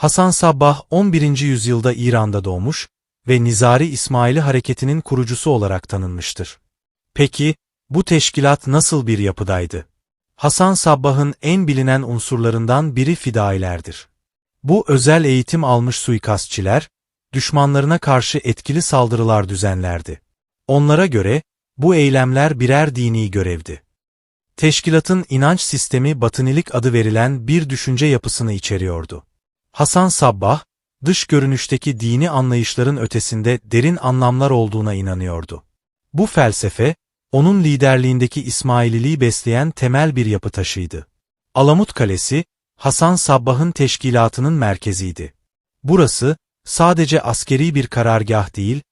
Hasan Sabbah 11. yüzyılda İran'da doğmuş ve Nizari İsmaili hareketinin kurucusu olarak tanınmıştır. Peki, bu teşkilat nasıl bir yapıdaydı? Hasan Sabbah'ın en bilinen unsurlarından biri fidailerdir. Bu özel eğitim almış suikastçiler, düşmanlarına karşı etkili saldırılar düzenlerdi. Onlara göre, bu eylemler birer dini görevdi. Teşkilatın inanç sistemi batınilik adı verilen bir düşünce yapısını içeriyordu. Hasan Sabbah, dış görünüşteki dini anlayışların ötesinde derin anlamlar olduğuna inanıyordu. Bu felsefe, onun liderliğindeki İsmaililiği besleyen temel bir yapı taşıydı. Alamut Kalesi, Hasan Sabbah'ın teşkilatının merkeziydi. Burası, sadece askeri bir karargah değil,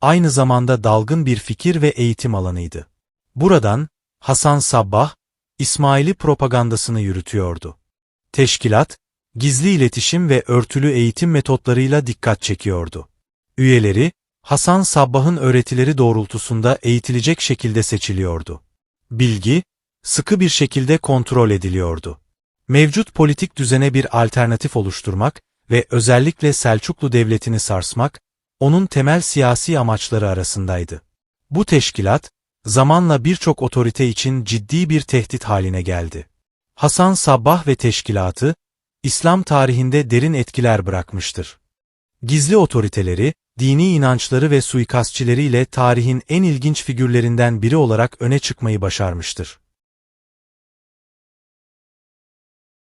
aynı zamanda dalgın bir fikir ve eğitim alanıydı. Buradan, Hasan Sabbah, İsmaili propagandasını yürütüyordu. Teşkilat, gizli iletişim ve örtülü eğitim metotlarıyla dikkat çekiyordu. Üyeleri, Hasan Sabbah'ın öğretileri doğrultusunda eğitilecek şekilde seçiliyordu. Bilgi, sıkı bir şekilde kontrol ediliyordu. Mevcut politik düzene bir alternatif oluşturmak ve özellikle Selçuklu Devleti'ni sarsmak, onun temel siyasi amaçları arasındaydı. Bu teşkilat, zamanla birçok otorite için ciddi bir tehdit haline geldi. Hasan Sabbah ve teşkilatı, İslam tarihinde derin etkiler bırakmıştır. Gizli otoriteleri, dini inançları ve suikastçileriyle tarihin en ilginç figürlerinden biri olarak öne çıkmayı başarmıştır.